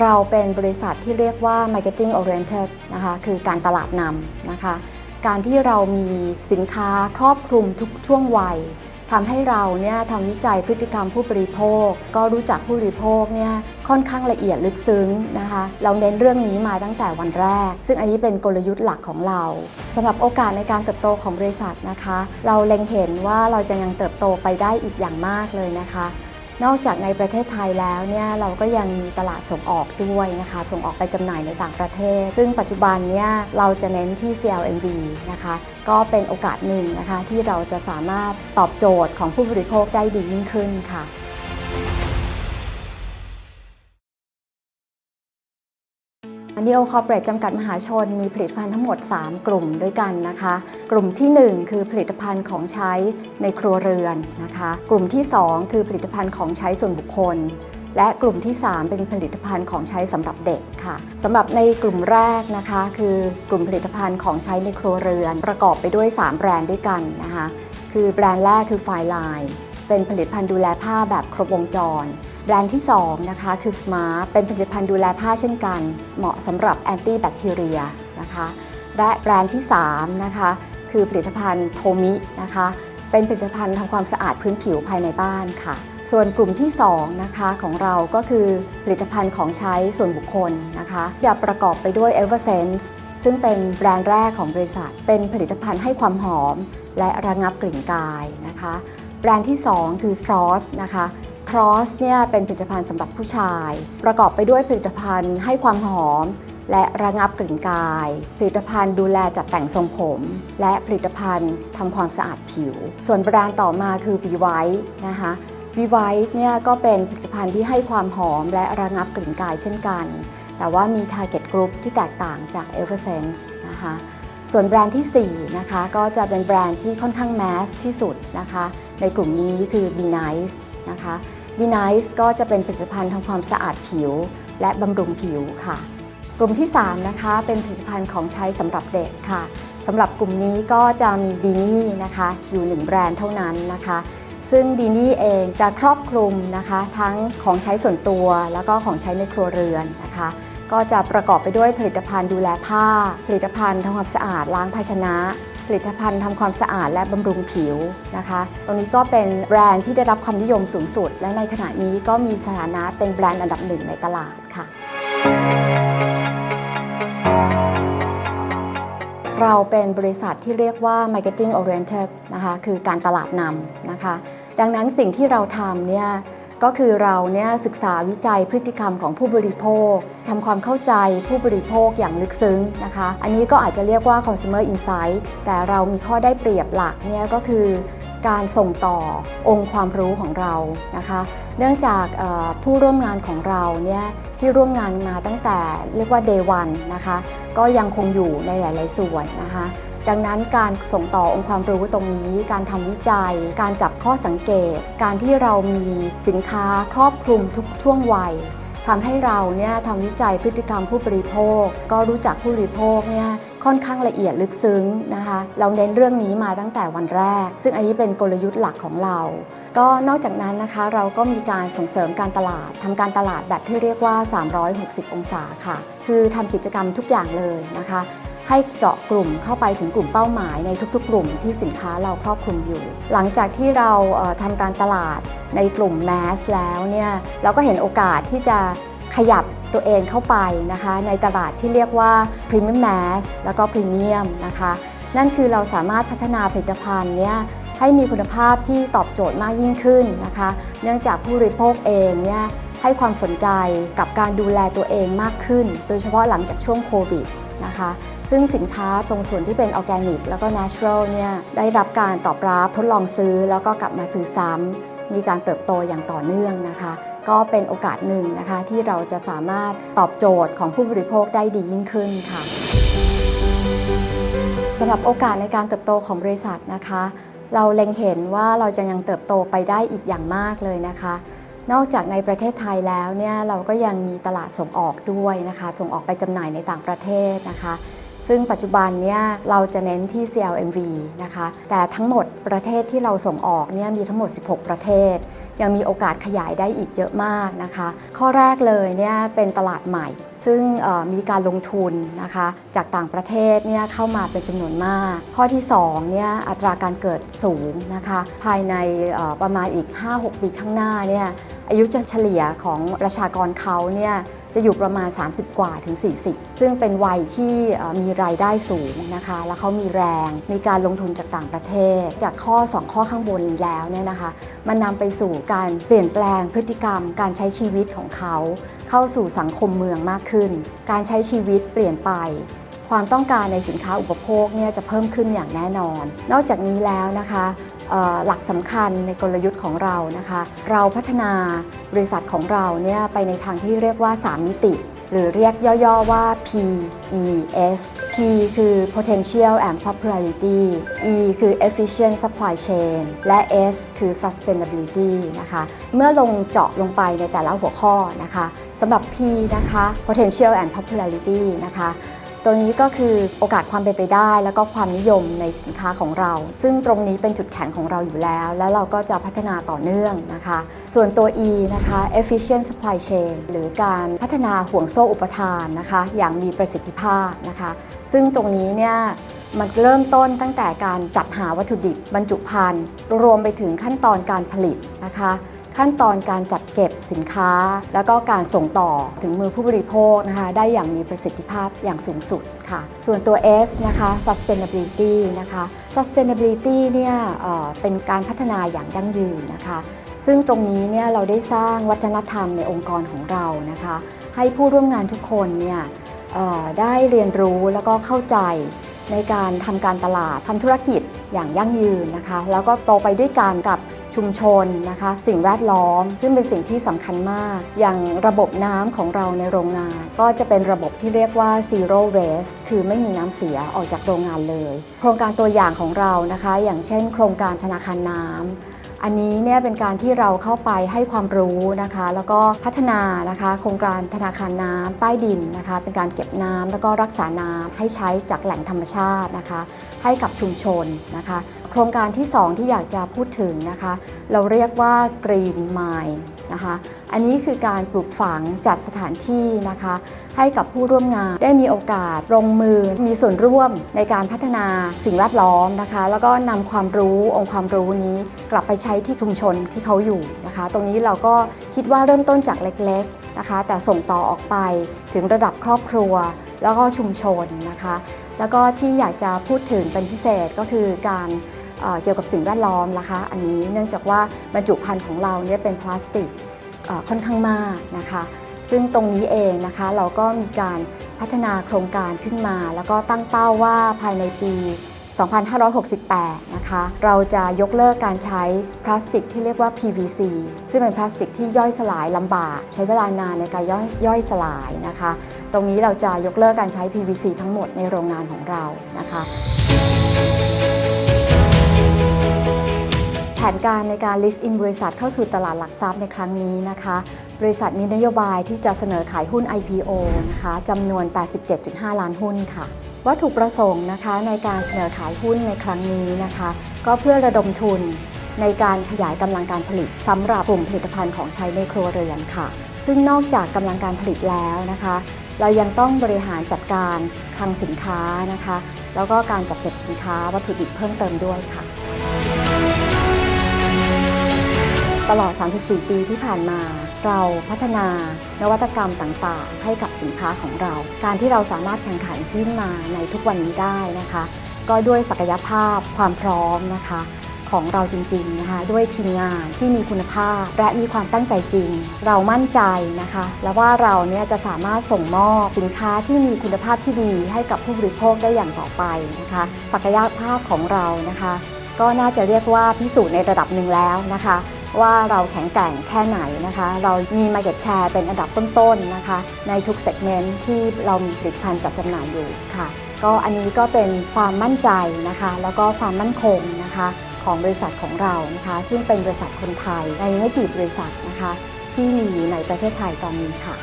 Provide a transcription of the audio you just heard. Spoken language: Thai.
เราเป็นบริษัทที่เรียกว่า marketing oriented นะคะคือการตลาดนำนะคะการที่เรามีสินค้าครอบคลุมทุกช่วงวัยทำให้เราเนี่ยทำวิจัยพฤติกรรมผู้บริโภค ก็รู้จักผู้บริโภคเนี่ยค่อนข้างละเอียดลึกซึ้งนะคะ เราเน้นเรื่องนี้มาตั้งแต่วันแรก ซึ่งอันนี้เป็นกลยุทธ์หลักของเราสำหรับโอกาสในการเติบโตของบริษัทนะคะ เราเล็งเห็นว่าเราจะยังเติบโตไปได้อีกอย่างมากเลยนะคะ นอกจากในประเทศไทยแล้วเนี่ยเราก็ยังมีตลาดส่งออกด้วยนะคะ ส่งออกไปจำหน่ายในต่างประเทศ ซึ่งปัจจุบันเนี่ยเราจะเน้นที่ CLMV นะคะ ก็เป็นโอกาสหนึ่งนะคะที่เราจะสามารถตอบโจทย์ของผู้บริโภคได้ดียิ่งขึ้นค่ะ n e o Corporate จำกัดมหาชน มีผลิตภัณฑ์ทั้งหมด 3 กลุ่มด้วยกันนะคะ กลุ่มที่ 1 คือผลิตภัณฑ์ของใช้ในครัวเรือนนะคะ กลุ่มที่ 2 คือผลิตภัณฑ์ของใช้ส่วนบุคคล และกลุ่มที่ 3 เป็นผลิตภัณฑ์ของใช้สำหรับเด็กค่ะสำหรับในกลุ่มแรกนะคะ คือกลุ่มผลิตภัณฑ์ของใช้ในครัวเรือน ประกอบไปด้วย 3 แบรนด์ด้วยกันนะคะ คือแบรนด์แรกคือ f i l i n e เป็นผลิตภัณฑ์ดูแลผ้าแบบครบวงจร แบรนด์ที่ 2 นะคะ คือ Smart เป็นผลิตภัณฑ์ดูแลผ้าเช่นกัน เหมาะสำหรับแอนตี้แบคทีเรียนะคะและแบรนด์ที่ 3 นะคะ คือผลิตภัณฑ์โทมินะคะ เป็นผลิตภัณฑ์ทำความสะอาดพื้นผิวภายในบ้านค่ะ ส่วนกลุ่มที่ 2 นะคะของเราก็คือผลิตภัณฑ์ของใช้ส่วนบุคคลนะคะ จะประกอบไปด้วย Eversense ซึ่งเป็นแบรนด์แรกของบริษัท เป็นผลิตภัณฑ์ให้ความหอม และระงับกลิ่นกายนะคะ แบรนด์ที่ 2 คือ Frost นะคะ ครอสเนี่ยเป็นผลิตภัณฑ์สำหรับผู้ชาย ประกอบไปด้วยผลิตภัณฑ์ให้ความหอม และระงับกลิ่นกาย ผลิตภัณฑ์ดูแลจัดแต่งทรงผม และผลิตภัณฑ์ทำความสะอาดผิว ส่วนแบรนด์ต่อมาคือ v v i t e นะคะ v v i t e เนี่ยก็เป็นผลิตภัณฑ์ที่ให้ความหอมและระงับกลิ่นกายเช่นกัน แต่ว่ามี target group ที่แตกต่างจาก Eversense นะคะ ส่วนแบรนด์ที่ 4 นะคะ ก็จะเป็นแบรนด์ที่ค่อนข้างแมสที่สุดนะคะ ในกลุ่มนี้คือ Be Nice นะคะ Be Nice ก็จะเป็นผลิตภัณฑ์ทำความสะอาดผิว และบำรุงผิวค่ะ กลุ่มที่ 3 นะคะเป็นผลิตภัณฑ์ของใช้สำหรับเด็กค่ะสำหรับกลุ่มนี้ก็จะมีดีนี่นะคะอยู่หนึ่งแบรนด์เท่านั้นนะคะ ซึ่งดีนี่เองจะครอบคลุมนะคะทั้งของใช้ส่วนตัวแล้วก็ของใช้ในครัวเรือนนะคะ ก็จะประกอบไปด้วยผลิตภัณฑ์ดูแลผ้า ผลิตภัณฑ์ทำความสะอาดล้างภาชนะ ลิตภัณฑ์ทำความสะอาดและบำรุงผิวนะคะ ตรงนี้ก็เป็นแบรนด์ที่ได้รับความนิยมสูงสุด และในขณะนี้ก็มีสถานะเป็นแบรนด์อันดับหนึ่งในตลาดค่ะ เราเป็นบริษัทที่เรียกว่า marketing oriented นะคะ คือการตลาดนำนะคะ ดังนั้นสิ่งที่เราทำเนี่ย ก็คือเราเนี่ยศึกษาวิจัยพฤติกรรมของผู้บริโภคทำความเข้าใจผู้บริโภคอย่างลึกซึ้งนะคะ อันนี้ก็อาจจะเรียกว่า consumer insight แต่เรามีข้อได้เปรียบหลักเนี่ยก็คือการส่งต่อองค์ความรู้ของเรานะคะ เนื่องจากผู้ร่วมงานของเราเนี่ยที่ร่วมงานมาตั้งแต่เรียกว่า day one นะคะ ก็ยังคงอยู่ในหลาย ๆ ส่วนนะคะ ดังนั้นการส่งต่อองค์ความรู้ตรงนี้ การทำวิจัย การจับข้อสังเกต การที่เรามีสินค้าครอบคลุมทุกช่วงวัยทำให้เราเนี่ยทำวิจัยพฤติกรรมผู้บริโภค ก็รู้จักผู้บริโภคเนี่ยค่อนข้างละเอียดลึกซึ้งนะคะ เราเน้นเรื่องนี้มาตั้งแต่วันแรก ซึ่งอันนี้เป็นกลยุทธ์หลักของเรา ก็นอกจากนั้นนะคะเราก็มีการส่งเสริมการตลาดทำการตลาดแบบที่เรียกว่า 360 องศาค่ะ คือทำกิจกรรมทุกอย่างเลยนะคะ ให้เจาะกลุ่มเข้าไปถึงกลุ่มเป้าหมายในทุกๆ กลุ่มที่สินค้าเราครอบคลุมอยู่ หลังจากที่เราทำการตลาดในกลุ่มแมสแล้วเนี่ยเราก็เห็นโอกาสที่จะขยับตัวเองเข้าไปนะคะในตลาดที่เรียกว่า Premium Mass แล้วก็ Premium นะคะนั่นคือเราสามารถพัฒนาผลิตภัณฑ์เนี่ยให้มีคุณภาพที่ตอบโจทย์มากยิ่งขึ้นนะคะ เนื่องจากผู้บริโภคเองเนี่ยให้ความสนใจกับการดูแลตัวเองมากขึ้น โดยเฉพาะหลังจากช่วงโควิดนะคะซึ่งสินค้าตรงส่วนที่เป็นออร์แกนิก แล้วก็ natural เนี่ยได้รับการตอบรับทดลองซื้อแล้วก็กลับมาซื้อซ้ำมีการเติบโตอย่างต่อเนื่องนะคะ ก็เป็นโอกาสหนึ่งนะคะที่เราจะสามารถตอบโจทย์ของผู้บริโภคได้ดียิ่งขึ้นค่ะสำหรับโอกาสในการเติบโตของบริษัทนะคะ เราเล็งเห็นว่าเราจะยังเติบโตไปได้อีกอย่างมากเลยนะคะนอกจากในประเทศไทยแล้วเนี่ยเราก็ยังมีตลาดส่งออกด้วยนะคะ ส่งออกไปจำหน่ายในต่างประเทศนะคะ ซึ่งปัจจุบันเนี่ยเราจะเน้นที่ CLMV นะคะ แต่ทั้งหมดประเทศที่เราส่งออกเนี่ยมีทั้งหมด 16 ประเทศ ยังมีโอกาสขยายได้อีกเยอะมากนะคะ ข้อแรกเลยเนี่ยเป็นตลาดใหม่ ซึ่งมีการลงทุนนะคะจากต่างประเทศเนี่ยเข้ามาเป็นจำนวนมาก ข้อที่2เนี่ยอัตราการเกิดสูงนะคะ ภายในประมาณอีก 5-6 ปีข้างหน้าเนี่ยอายุเฉลี่ยของประชากรเขาเนี่ย จะอยู่ประมาณ 30 กว่าถึง 40 ซึ่งเป็นวัยที่มีรายได้สูงนะคะ แล้วเขามีแรง มีการลงทุนจากต่างประเทศ จากข้อ 2 ข้อข้างบนแล้วเนี่ยนะคะ มันนำไปสู่การเปลี่ยนแปลงพฤติกรรม การใช้ชีวิตของเขา เข้าสู่สังคมเมืองมากขึ้น การใช้ชีวิตเปลี่ยนไป ความต้องการในสินค้าอุปโภคเนี่ยจะเพิ่มขึ้นอย่างแน่นอน นอกจากนี้แล้วนะคะหลักสำคัญในกลยุทธ์ของเรานะคะ เราพัฒนาบริษัทของเราเนี่ยไปในทางที่เรียกว่า 3 มิติ หรือเรียกย่อๆว่า PES P คือ potential and popularity E คือ efficient supply chain และ S คือ sustainability นะคะ เมื่อลงเจาะลงไปในแต่ละหัวข้อนะคะสำหรับ P นะคะ potential and popularity นะคะ ตัวนี้ก็คือโอกาสความเป็นไปได้ แล้วก็ความนิยมในสินค้าของเรา ซึ่งตรงนี้เป็นจุดแข็งของเราอยู่แล้ว แล้วเราก็จะพัฒนาต่อเนื่องนะคะ ส่วนตัว E นะคะ efficient supply chain หรือการพัฒนาห่วงโซ่อุปทานนะคะ อย่างมีประสิทธิภาพนะคะ ซึ่งตรงนี้เนี่ยมันเริ่มต้นตั้งแต่การจัดหาวัตถุดิบบรรจุภัณฑ์รวมไปถึงขั้นตอนการผลิตนะคะ ขั้นตอนการจัดเก็บสินค้า แล้วก็การส่งต่อถึงมือผู้บริโภคนะคะ ได้อย่างมีประสิทธิภาพอย่างสูงสุดค่ะ ส่วนตัว S นะคะ sustainability นะคะ sustainability เนี่ยเเป็นการพัฒนาอย่างยั่งยืนนะคะ ซึ่งตรงนี้เนี่ยเราได้สร้างวัฒนธรรมในองค์กรของเรานะคะ ให้ผู้ร่วมงานทุกคนเนี่ยได้เรียนรู้แล้วก็เข้าใจในการทำการตลาดทำธุรกิจอย่างยั่งยืนนะคะ แล้วก็โตไปด้วยกันกับ ชุมชนนะคะ สิ่งแวดล้อม ซึ่งเป็นสิ่งที่สำคัญมาก อย่างระบบน้ำของเราในโรงงาน ก็จะเป็นระบบที่เรียกว่า zero waste คือไม่มีน้ำเสียออกจากโรงงานเลย โครงการตัวอย่างของเรานะคะ อย่างเช่น โครงการธนาคารน้ำอันนี้เนี่ยเป็นการที่เราเข้าไปให้ความรู้นะคะ แล้วก็พัฒนานะคะ โครงการธนาคารน้ำใต้ดินนะคะ เป็นการเก็บน้ำแล้วก็รักษาน้ำให้ใช้จากแหล่งธรรมชาตินะคะ ให้กับชุมชนนะคะ โครงการที่ 2 ที่อยากจะพูดถึงนะคะ เราเรียกว่า Green Mind นะคะ อันนี้คือการปลูกฝังจัดสถานที่นะคะ ให้กับผู้ร่วมงานได้มีโอกาสลงมือมีส่วนร่วมในการพัฒนาสิ่งแวดล้อมนะคะ แล้วก็นำความรู้องค์ความรู้นี้กลับไปใช้ที่ชุมชนที่เขาอยู่นะคะ ตรงนี้เราก็คิดว่าเริ่มต้นจากเล็กๆนะคะ แต่ส่งต่อออกไปถึงระดับครอบครัว แล้วก็ชุมชนนะคะแล้วก็ที่อยากจะพูดถึงเป็นพิเศษก็คือการ เกี่ยวกับสิ่งแวดล้อมนะคะ อันนี้เนื่องจากว่าบรรจุภัณฑ์ของเราเนี่ยเป็นพลาสติกค่อนข้างมากนะคะ ซึ่งตรงนี้เองนะคะเราก็มีการพัฒนาโครงการขึ้นมา แล้วก็ตั้งเป้าว่าภายในปี 2568 นะคะ เราจะยกเลิกการใช้พลาสติกที่เรียกว่า PVC ซึ่งเป็นพลาสติกที่ย่อยสลายลำบาก ใช้เวลานานในการย่อยย่อยสลายนะคะ ตรงนี้เราจะยกเลิกการใช้ PVC ทั้งหมดในโรงงานของเรานะคะ ผนการในการ list in บริษัทเข้าสู่ตลาดหลักทรัพย์ในครั้งนี้นะคะ บริษัทมีนโยบายที่จะเสนอขายหุ้น IPO นะคะจำนวน 87.5 ล้านหุ้นค่ะ วัตถุประสงค์นะคะในการเสนอขายหุ้นในครั้งนี้นะคะ ก็เพื่อระดมทุนในการขยายกำลังการผลิตสำหรับกลุ่มผลิตภัณฑ์ของใช้ในครัวเรือนค่ะ ซึ่งนอกจากกำลังการผลิตแล้วนะคะ เรายังต้องบริหารจัดการคลังสินค้านะคะ แล้วก็การจัดเก็บสินค้าวัตถุดิบเพิ่มเติมด้วยค่ะ ตลอด 34 ปีที่ผ่านมา เราพัฒนานวัตกรรมต่างๆ ให้กับสินค้าของเรา การที่เราสามารถแข่งขันขึ้นมาในทุกวันนี้ได้นะคะ ก็ด้วยศักยภาพความพร้อมนะคะของเราจริงๆนะคะด้วยทีมงานที่มีคุณภาพ และมีความตั้งใจจริง เรามั่นใจนะคะ และว่าเราเนี่ยจะสามารถส่งมอบสินค้าที่มีคุณภาพที่ดีให้กับผู้บริโภคได้อย่างต่อไปนะคะ ศักยภาพของเรานะคะ ก็น่าจะเรียกว่าพิสูจน์ในระดับหนึ่งแล้วนะคะ ว่าเราแข็งแกร่งแค่ไหนนะคะ เรามี Market Share เป็นอันดับต้นๆนะคะ ในทุกเซกเมนต์ที่เรามีผลิตภัณฑ์จัดจำหน่ายอยู่ค่ะ ก็อันนี้ก็เป็นความมั่นใจนะคะ แล้วก็ความมั่นคงนะคะของบริษัทของเรานะคะ ซึ่งเป็นบริษัทคนไทยในไม่กี่บริษัทนะคะ ที่มีอยู่ในประเทศไทยตอนนี้ค่ะ